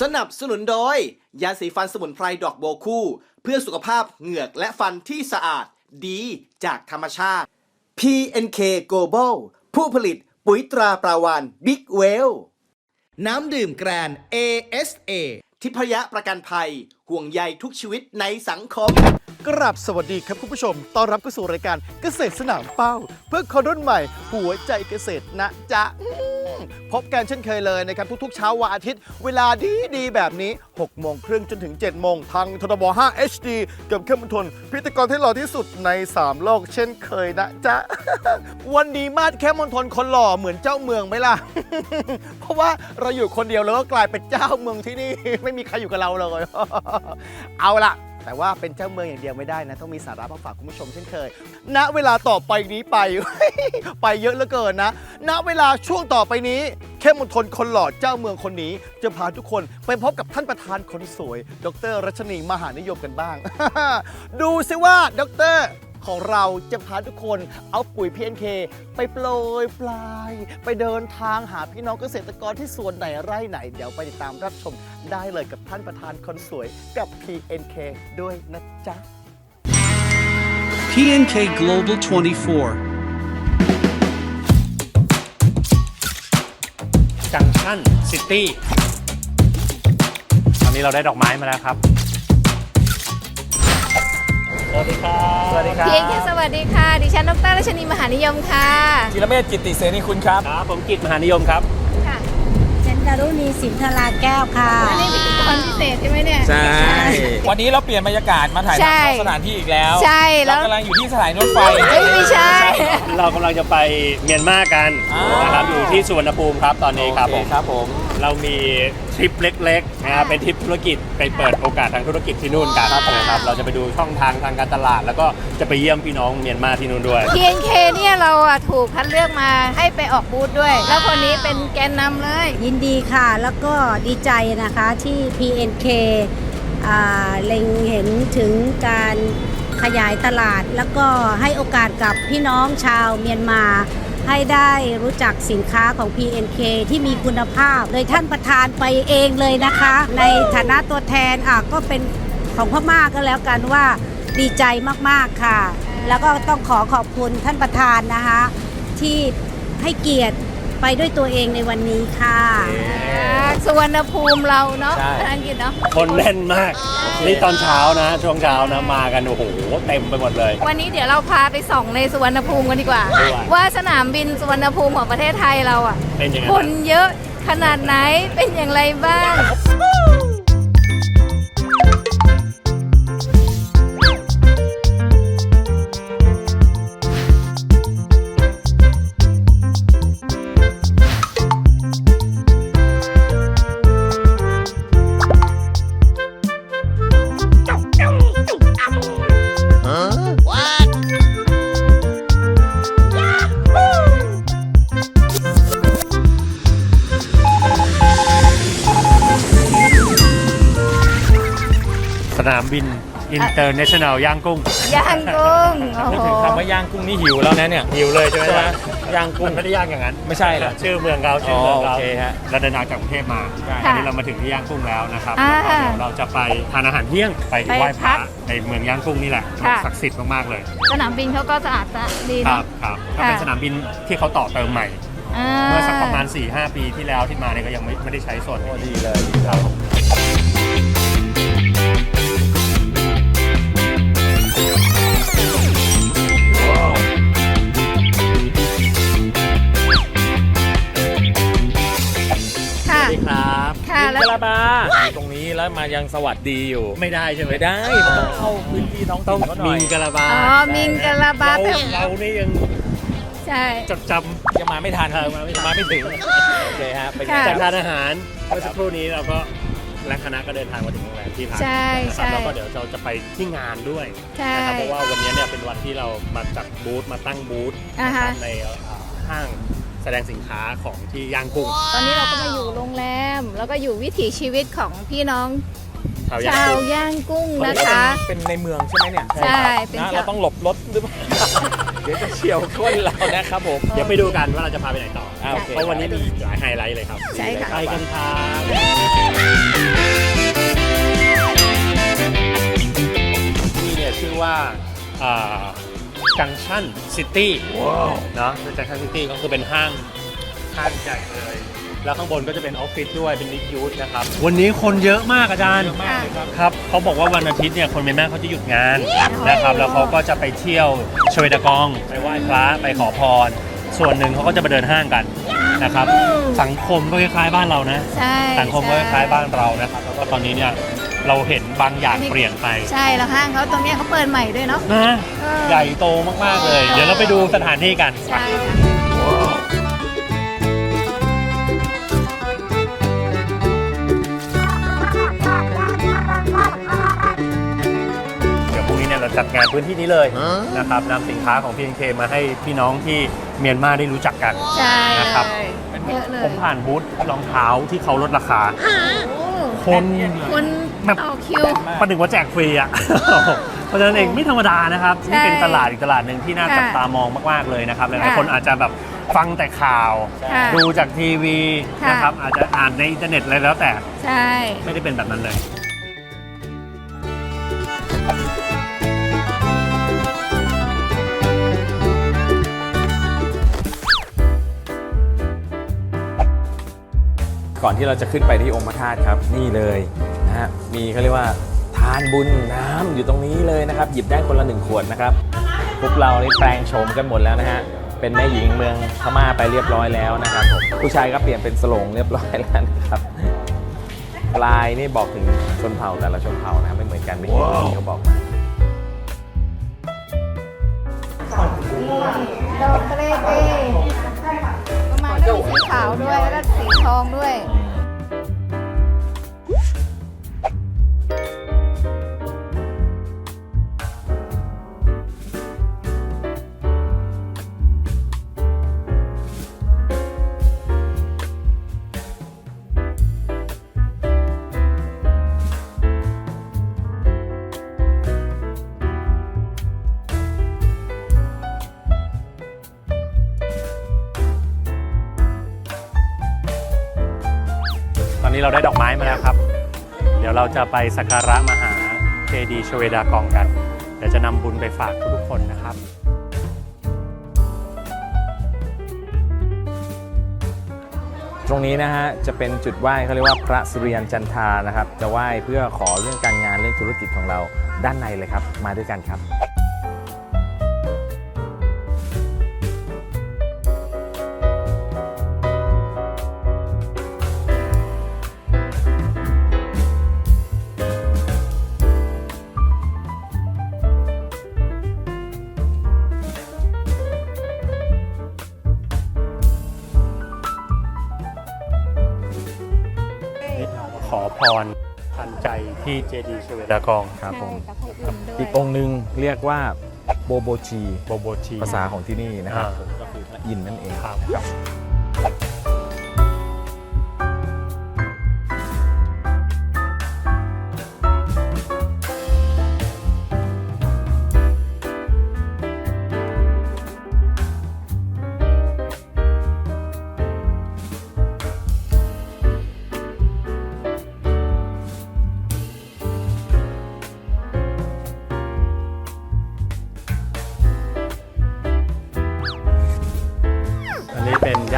สนับสนุนโดย ยาสีฟันสมุนไพรดอกโบคู่ เพื่อสุขภาพเหงือกและฟันที่สะอาดดีจากธรรมชาติ PNK Global ผู้ผลิตปุ๋ยตราปราวานบิ๊กเวลน้ำดื่มแกรน ASA ทิพยะประกันภัย ห่วงใยทุกชีวิตในสังคม กราบสวัสดีครับคุณผู้ชม ต้อนรับเข้าสู่รายการเกษตรสนามเป้า เพื่อคนรุ่นใหม่ หัวใจเกษตรนะจ๊ะ พบกันเช่นเคยเลยนะครับทุกๆเช้าวันอาทิตย์ เวลาดีดีๆแบบนี้ 6 โมงครึ่งจนถึง 7 โมงทางทบ5 HD กับเข้มทนพิธีกรที่หล่อที่สุดใน 3 โลกเช่นเคยนะจ๊ะ วันนี้มาดแค่มณฑลคนหล่อเหมือนเจ้าเมืองไหมล่ะ เพราะว่าเราอยู่คนเดียวแล้วก็กลายเป็นเจ้าเมืองที่นี่ ไม่มีใครอยู่กับเราเลย เอาละ แต่ว่าเป็นเจ้าเมืองอย่างเดียวไม่ได้นะ ต้องมีสาระมาฝากคุณผู้ชมเช่นเคย ณ เวลาต่อไปนี้ไป ไปเยอะเหลือเกินนะ ณ เวลาช่วงต่อไปนี้เข้มมณฑลคนหล่อเจ้าเมืองคนนี้ จะพาทุกคนไปพบกับท่านประธานคนสวย ดรรัชนีมหานิยมกันบ้าง ดูซิว่าดร ของเราจะพาทุกคนเอาปุ๋ย PNK ไปโปรยปลาย ไปเดินทางหาพี่น้องเกษตรกรที่สวนไหนไร่ไหน เดี๋ยวไปติดตามรับชมได้เลยกับท่านประธานคนสวยกับ PNK ด้วยนะจ๊ะ PNK Global 24. จังชั่นซิตี้ ตอนนี้เราได้ดอกไม้มาแล้วครับ สวัสดีครับสวัสดีครับพีเอ็นเคสวัสดีค่ะ ดิฉันดรรัชนีมหานิยมค่ะจิรเมธกิติเสนีคุณครับ ครับ ผมกิตมหานิยมครับ ค่ะฉันดารุณีสินทราแก้วค่ะอันนี้พิธีกรพิเศษใช่ไหมเนี่ย ใช่ วันนี้เราเปลี่ยนบรรยากาศมาถ่ายใช่ทำนอกสถานที่อีกแล้วใช่แล้ว เรากำลังอยู่ที่สถานีรถไฟ เอ้ยไม่ใช่ เรากำลังจะไปเมียนมากันอ่าน นะครับอยู่ที่สุวรรณภูมิครับตอนนี้ครับผม โอเครับผม เรามีทริปเล็กๆนะครับเป็นทริปธุรกิจไปเปิดโอกาสทางธุรกิจที่นู่นกันนะครับเราจะไปดูช่องทางทางการตลาด แล้วก็จะไปเยี่ยมพี่น้องเมียนมาที่นู่นด้วย PNK เนี่ยเราอะถูกคัดเลือกมาให้ไปออกบูธด้วย แล้วคนนี้เป็นแกนนำเลย ยินดีค่ะ แล้วก็ดีใจนะคะที่ PNK อ่าเล็งเห็นถึงการขยายตลาด แล้วก็ให้โอกาสกับพี่น้องชาวเมียนมา ให้ได้รู้จักสินค้าของ PNK ที่มีคุณภาพ โดยท่านประธานไปเองเลยนะคะ ในฐานะตัวแทนอะก็เป็นของพม่าก็แล้วกันว่าดีใจมากๆค่ะ แล้วก็ต้องขอขอบคุณท่านประธานนะคะที่ให้เกียรติ ไปด้วยตัวเองในวันนี้ค่ะสุวรรณภูมิเราเนาะใช่ภาษาอังกฤษเนาะ คนแน่นมาก นี่ตอนเช้านะ ช่วงเช้านะมากันโอ้โหเต็มไปหมดเลย วันนี้เดี๋ยวเราพาไปส่องในสุวรรณภูมิกันดีกว่าด้วยว่าสนามบินสุวรรณภูมิของประเทศไทยเราอะเป็นยังไงคบ้าง นเยอะขนาดไหนเป็นอย่างไรบ้าง นามบินอินเตอร์เนชั่นแนลย่างกุ้ง ย่างกุ้งโอ้นึกโหถึงคำว่าย่างกุ้งนี่หิวแล้วนะเนี่ย หิวเลยใช่ไหมใช่ไหมล่ะย่างกุ้งมันไม่ได้ย่างอย่างนั้นไม่ใช่เหรอชื่อเมืองเราชื่อเมืองเราอ๋อโอเคฮะ เราเดินทางจากกรุงเทพมาใช่ตอนนี้เรามาถึงที่ย่างกุ้งแล้วนะครับอ่าแล้วก็เดี๋ยวเราจะไปทานอาหารเที่ยงไปไปไหว้พพัระกในเมืองย่างกุ้งนี่แหละค่ะ ศักดิ์สิทธิ์มากๆเลยสนามบินเขาก็สะอาดสะดีครัเนาะ บครับก็ค่ะเป็นสนามบินที่เขาต่อเติมใหม่อ่าเมื่อสักประมาณ 4-5 ปีที่แล้วที่มาเนี่ยก็ยังไม่ไม่ได้ใช้ส่วนดีเลยครับค่ แล้วกะลาบาตรงนี้แล้วมายังสวัสดีอยู่ ไม่ได้ใช่ไหมไม่ได้มันต้องเข้าพื้นที่ท้องต้ถิ่องนเขาหน่มิอยงกะลาบาอ๋อ มิงกะลาบาเราแต่เรานี่ยังใช่ จดจยังมาไม่ทันำเออมาไม่ทันมาไม่ถึงโอเคฮะเป็นไงค่ะ จากทานอาหารเมื่อสักครู่นี้เราก็และคณะก็เดินทางมาถึงโรงแรมที่พักใช่นะครับใช่ แล้วก็เดี๋ยวเราจะไปที่งานด้วยใช่ นะครับเพราะว่าวันนี้เนี่ยเป็นวันที่เรามาจัดบูธมาตั้งบูธอ่านะคฮะ รับในเอ่อห้างแส ดงสินค้าของที่ย่างกุ้งตอนนี้เราก็มาอยู่โรงแรม แล้วก็อยู่วิถีชีวิตของพี่น้องชาวย่างชาวกุ้งย่างกุ้งนะคะ เป็นในเมืองใช่ไหมเนี่ยใช่เป็นนะแถวเราต้องหลบรถหรือเปล่า เดี๋ยวจะเฉียวก้นเรานะครับผม เดี๋ยวไปดูกันว่าเราจะพาไปไหนต่ออ่าโอเค เพราะวันนี้มีหลายไฮไลท์เลยครับใช่ค่ะ ไปกันครับ ที่เนี่ยชื่อว่า จังชั่นซิตี้เนาะจังชั่นซิตี้ก็คือเป็นห้างห้างใหญ่เลย แล้วข้างบนก็จะเป็นออฟฟิศด้วยเป็นนิกยูทนะครับ วันนี้คนเยอะมากอาจารย์ครับเขาบอกว่าวันอาทิตย์เนี่ยคนเมียนมาเขาจะหยุดงานนะครับ แล้วเขาก็จะไปเที่ยวชเวดากอง ไปไหว้พระไปขอพร ส่วนหนึ่งเขาก็จะไปเดินห้างกันนะครับ สังคมก็คล้ายๆบ้านเรานะใช่สังคมก็คล้ายๆบ้านเรานะครับ แล้วก็ตอนนี้เนี่ย เราเห็นบางอย่างเปลี่ยนไปใช่แล้วห้างเขาตรงเนี้ยเขาเปิดใหม่ด้วยเนาะนะเออใหญ่โตมากๆเลย เดี๋ยวเราไปดูสถานที่กันใช่ค่ะ เดี๋ยวพรุ่งนี้เนี่ยเราจัดงานพื้นที่นี้เลยนะครับนำสินค้าของ PNK มาให้พี่น้องที่เมียนมาได้รู้จักกัน ใช่นะครับเลยเยอะเลยผมผ่านบูธรองเท้าที่เขาลดราคา โอ้คนคน แบบต่อคิว ประหนึ่งว่าแจกฟรีอะ เพราะฉะนั้นเองไม่ธรรมดานะครับ ใช่นี่เป็นตลาดอีกตลาดหนึ่งที่น่าค่ะจับตามองมาก ๆ เลยนะครับ หลายค่ะๆคนอาจจะแบบฟังแต่ข่าว ค่ะดูจากทีวีค่ะ นะครับ อาจจะอ่านในอินเทอร์เน็ตอะไรแล้วแต่ใช่ ไม่ได้เป็นแบบนั้นเลย ก่อนที่เราจะขึ้นไปที่องค์พระธาตุครับ นี่เลยนะ ฮะ มีเขาเรียกว่า ทานบุญน้ำอยู่ตรงนี้เลยนะครับ หยิบได้คนละหนึ่งขวดนะครับ พวกเรานี่แปลงโฉมกันหมดแล้วนะฮะ เป็นแม่หญิงเมืองพม่าไปเรียบร้อยแล้วนะครับผมผู้ชายก็เปลี่ยนเป็นสโลงเรียบร้อยแล้วนะครับลายนี่บอกถึงชนเผ่าแต่ละชนเผ่านะไม่เหมือนกันไม่เหมือนที่เขาบอกมาดอกเกรดเองก็มาด้วยสีขาวด้วยแล้วก็สีทองด้วย เราได้ดอกไม้มาแล้วครับ เดี๋ยวเราจะไปสักการะมหาเจดีย์ชเวดากองกัน เดี๋ยวจะนำบุญไปฝากทุกๆคนนะครับตรงนี้นะฮะจะเป็นจุดไหว้เขาเรียกว่าพระสุริยันจันทานะครับ จะไหว้เพื่อขอเรื่องการงานเรื่องธุรกิจของเราด้านในเลยครับ มาด้วยกันครับ เจดีย์ชเวดากองครับผมใช่กับพระอินทร์ด้วยอีกองค์หนึ่งเรียกว่าโบโบจี โบโบชีภาษาของที่นี่นะครับอ่าผมก็คือพระอินทร์นั่นเองครับ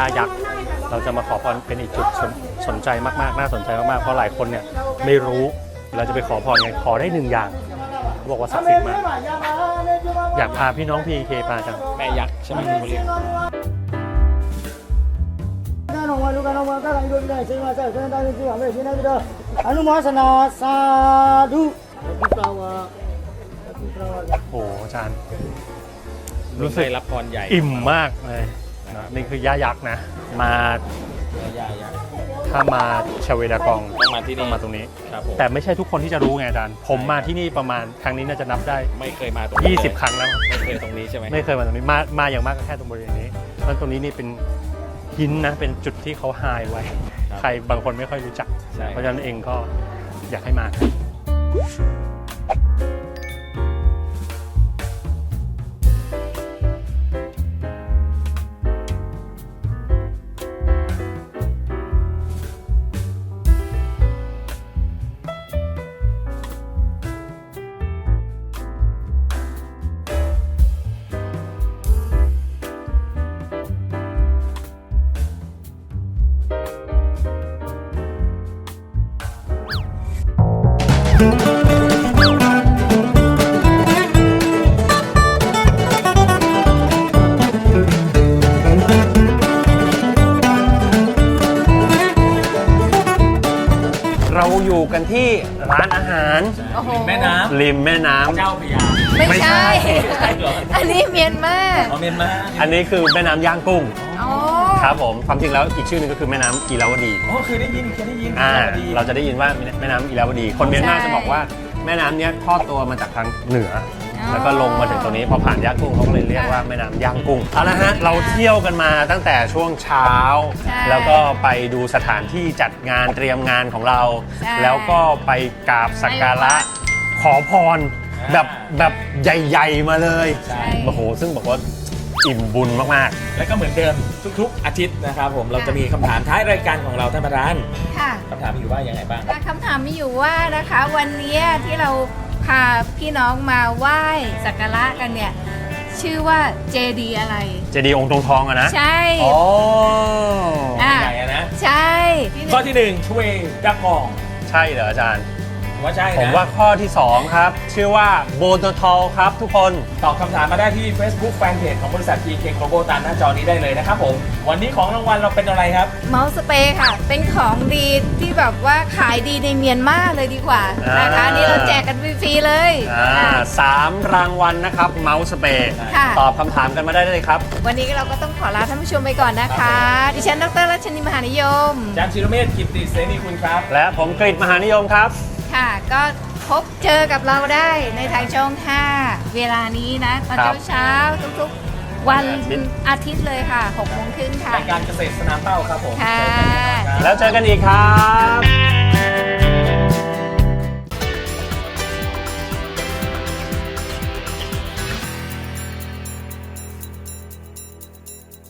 ย่ายักษ์ เราจะมาขอพรเป็นอีกจุดสนสนใจมากๆ น่าสนใจมากๆ เพราะหลายคนเนี่ยไม่รู้เราจะไปขอพรไงขอได้หนึ่งอย่างเขาบอกว่าศักดิ์สิทธิ์มาก อยากพาพี่น้องพีเคมาจัง แม่ยักษ์ใช่ไหมเขาเรียกอนุโมทนาสาธุโอ้โหอาจารย์ รู้สึกได้รับพรใหญ่ อิ่มมากเลย นะนี่คือย่ายักษ์นะ มาย่ายักษ์ถ้ามาชเวดากองต้องมาที่นี่ต้องมาตรงนี้ ครับผมแต่ไม่ใช่ทุกคนที่จะรู้ไงอาจารย์ ผมมาที่นี่ประมาณครั้งนี้น่าจะนับได้ ไม่เคยมาตรงนี้20 ครั้งแล้ว ไม่เคยตรงนี้ใช่ไหมไม่เคยมาตรงนี้ มามาอย่างมากก็แค่ตรงบริเวณนี้เพราะตรงนี้นี่เป็นหินนะ เป็นจุดที่เขาไฮไว้ ใครบางคนไม่ค่อยรู้จักใช่เพราะฉะนั้นเองก็อยากให้มา กันที่ร้านอาหาร โอ้โหแม่น้ริมแม่น้ำำเจ้าพระยาไม่ไม่ใช่ใช่ใช่เหรออันนี้เมียนมาอ๋อเมียนมาอันนี้คือแม่น้ำย่างกุ้งอ๋อครับผมความจริงแล้วอีกชื่อหนึงก็คือแม่น้ำอีลาวดีอ๋อเคยได้ยินเคยได้ยินอ่าดีเราจะได้ยินว่าแม่น้ำอีลาวดี คนเมียนมาจะบอกว่าแม่น้ำเนี้ยทอดตัวมาจากทางเหนืออ แล้วก็ลงมาถึงตรงนี้พอผ่านย่างกุ้งเขาก็เลยเรียกว่าแม่น้ำย่างกุ้งเอาละฮะเราเที่ยวกันมาตั้งแต่ช่วงเช้าใช่แล้วก็ไปดูสถานที่จัดงานเตรียมงานของเราใช่แล้วก็ไปกราบสักการะขอพรแบบแบบใหญ่ ๆ มาเลยใช่โอ้โหซึ่งบอกว่าอิ่มบุญมากแล้วก็เหมือนเดิมทุก ๆ อาทิตย์นะครับผมเราจะมีคำถามท้ายรายการของเราท่านประธานค่ะคำถามมีอยู่ว่ายังไงบ้างและคำถามมีอยู่ว่านะคะ วันนี้ที่เราพาพี่น้องมาไหว้สักการะกันเนี่ย ชื่อว่าเจดีอะไรๆเจดีย์องค์ตรงทองอะนะใช่อ๋ออะ ใหญ่อะนะ ใช่ ข้อที่หนึ่งช่วยดักมอง ใช่เหรออาจารย์ผม ว่าใช่นะผมว่าข้อที่ 2 ครับ ชื่อว่าโบโตทอลครับทุกคนตอบคำถามมาได้ที่ Facebook Fanpage ของบริษัท PK Global ตามหน้าจอนี้ได้เลยนะครับผม วันนี้ของรางวัลเราเป็นอะไรครับ เมาส์สเปรย์ค่ะ เป็นของดีที่แบบว่าขายดีในเมียนมาเลยดีกว่านะคะอ่านี่เราแจกกันฟรีๆเลยอ่าอะ สามรางวัลนะครับเมาส์สเปรย์ค่ะ ตอบคำถามกันมาได้เลยครับ วันนี้เราก็ต้องขอลาท่านผู้ชมไปก่อนนะคะ ดิฉันดรรัชนีมหานิยม อาจารย์ชิโรเมธกิตติเสนีคุณครับ และผมกริดมหานิยมครับ ค่ะ ก็พบเจอกับเราได้ในทางช่อง 5 เวลานี้นะตอนครับ เช้าๆทุกๆ วันอาทิตย์เลยค่ะ6โมงครึ่งค่ะ รายการเกษตรสนามเป้าครับผมค่ะ เจอกันแน่นอนครับ แล้วเจอกันอีกครับ